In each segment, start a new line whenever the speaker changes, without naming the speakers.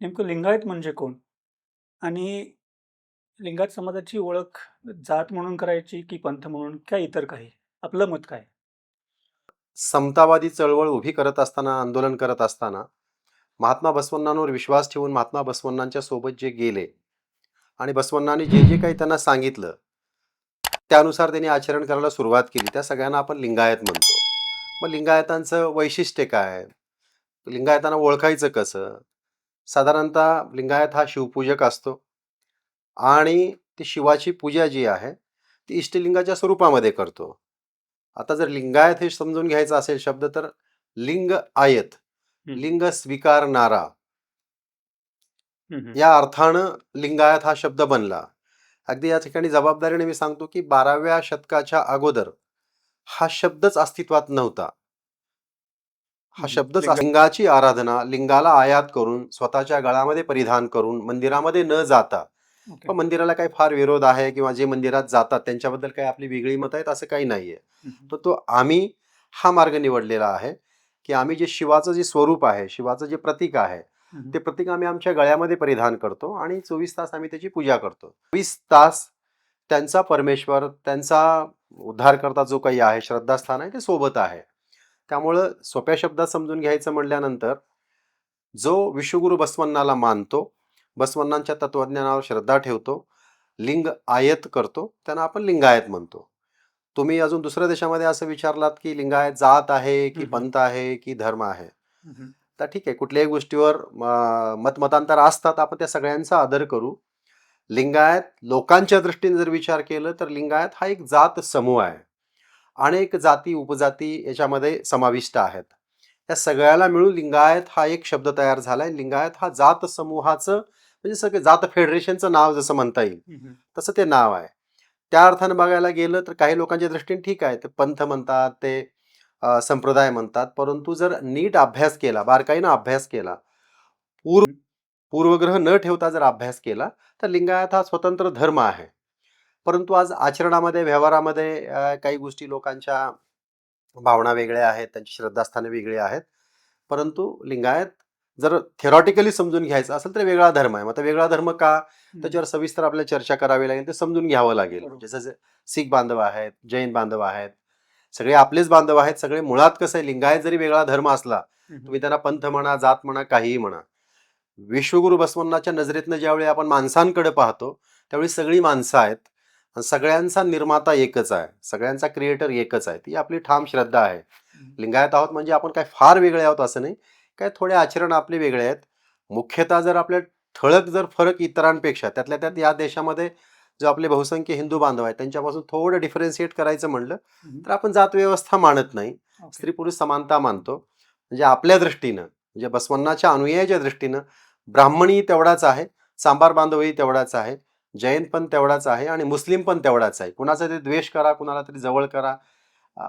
नेमकं लिंगायत म्हणजे कोण? आणि लिंगायत समाजाची ओळख जात म्हणून करायची की पंथ म्हणून का इतर काही? आपलं मत काय?
समतावादी चळवळ उभी करत असताना, आंदोलन करत असताना, महात्मा बसवण्णांवर विश्वास ठेवून महात्मा बसवण्णांच्या सोबत जे गेले आणि बसवण्णांनी जे जे काही त्यांना सांगितलं, त्यानुसार त्यांनी आचरण करायला सुरुवात केली. त्या सगळ्यांना आपण लिंगायत म्हणतो. मग लिंगायतांचं वैशिष्ट्य काय? लिंगायतांना ओळखायचं कसं? साधारणतः लिंगायत हा शिवपूजक असतो आणि ती शिवाची पूजा जी आहे, ती इष्टलिंगाच्या स्वरूपामध्ये करतो. आता जर लिंगायत हे समजून घ्यायचा असेल शब्द तर लिंग आयत. लिंग स्वीकारणारा. या अर्थानं लिंगायत हा शब्द बनला. अगदी या ठिकाणी जबाबदारीने मी सांगतो की 12व्या शतकाच्या अगोदर हा शब्दच अस्तित्वात नव्हता. हा शब्दच. लिंगाची आराधना, लिंगाला आयात करून, स्वतःच्या गळामध्ये परिधान करून, मंदिरामध्ये न जाता. पण मंदिराला काही फार विरोध आहे किंवा जे मंदिरात जातात त्यांच्याबद्दल काही आपली वेगळी मतं आहेत असं काही नाहीये. तर तो आम्ही हा मार्ग निवडलेला आहे, की आम्ही जे शिवाचं जे स्वरूप आहे, शिवाचं जे प्रतीक आहे. ते प्रतीक आम्ही आमच्या गळ्यामध्ये परिधान करतो आणि 24 तास आम्ही त्याची पूजा करतो. 24 तास त्यांचा परमेश्वर, त्यांचा उद्धारकर्ता जो काही आहे, श्रद्धास्थान आहे, ते सोबत आहे. त्यामुळं सोप्या शब्दात समजून घ्यायचं म्हटल्यानंतर, जो विश्वगुरू बसवण्णाला मानतो, बसवण्णांच्या तत्त्वज्ञानावर श्रद्धा ठेवतो, लिंग आयत करतो, त्यांना आपण लिंगायत म्हणतो. तुम्ही अजून दुसऱ्या देशामध्ये असं विचारलात, की लिंगायत जात आहे, की. पंथ आहे, की धर्म आहे? तर ठीक आहे, कुठल्याही गोष्टीवर मतमतांतर असतात. आपण त्या सगळ्यांचा आदर करू. लिंगायत लोकांच्या दृष्टीने जर विचार केलं, तर लिंगायत हा एक जात समूह आहे. अनेक जाती, उपजाती याच्यामध्ये समाविष्ट आहेत. या सगळ्याला मिळून लिंगायत हा एक शब्द तयार झालाय. लिंगायत हा जात समूहाचं म्हणजे सगळे जात फेडरेशनचं नाव जसं म्हणता येईल. तसं ते नाव आहे. त्या अर्थानं बघायला गेलं तर काही लोकांच्या दृष्टीने ठीक आहे. ते पंथ म्हणतात, ते संप्रदाय म्हणतात. परंतु जर नीट अभ्यास केला, बारकाईनं अभ्यास केला, पूर्व. पूर्वग्रह न ठेवता जर अभ्यास केला, तर लिंगायत हा स्वतंत्र धर्म आहे. परंतु आज आचरणामध्ये, व्यवहारामध्ये काही गोष्टी लोकांच्या भावना वेगळ्या आहेत, त्यांची श्रद्धास्थानं वेगळी आहेत. परंतु लिंगायत जर थेरॉटिकली समजून घ्यायचं असेल तर वेगळा धर्म आहे. मग वेगळा धर्म का? त्याच्यावर सविस्तर आपल्याला चर्चा करावी लागेल. ते समजून घ्यावं लागेल.
बरोबर.
जसं शीख बांधव आहेत, जैन बांधव आहेत. सगळे आपलेच बांधव आहेत. सगळे मुळात कसं आहे, लिंगायत जरी वेगळा धर्म असला. तुम्ही त्यांना पंथ म्हणा, जात म्हणा, काहीही म्हणा. विश्वगुरू बसवण्णाच्या नजरेतनं ज्यावेळी आपण माणसांकडे पाहतो, त्यावेळी सगळी माणसं आहेत. आणि सगळ्यांचा निर्माता एकच आहे. सगळ्यांचा क्रिएटर एकच आहे. ती आपली ठाम श्रद्धा आहे. लिंगायत आहोत म्हणजे आपण काय फार वेगळे आहोत असं नाही. काय थोडे आचरण आपले वेगळे आहेत. मुख्यतः जर आपल्या ठळक जर फरक इतरांपेक्षा त्यातल्या त्यात या देशामध्ये जो आपले बहुसंख्य हिंदू बांधव आहेत, त्यांच्यापासून थोडं डिफरन्शिएट करायचं म्हणलं. तर आपण जातव्यवस्था मानत नाही.
ओके.
स्त्री-पुरुष समानता मानतो. म्हणजे आपल्या दृष्टीनं, म्हणजे बसवण्णाच्या अनुयायाच्या दृष्टीनं ब्राह्मणही तेवढाच आहे, चांभार बांधवही तेवढाच आहे, जैन पण तेवढाच आहे आणि मुस्लिम पण तेवढाच आहे. कुणाचा तरी द्वेष करा, कुणाला तरी जवळ करा,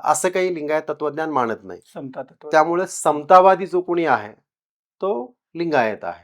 असं काही लिंगायत तत्त्वज्ञान मानत नाही. त्यामुळे समतावादी जो कोणी आहे, तो लिंगायत आहे.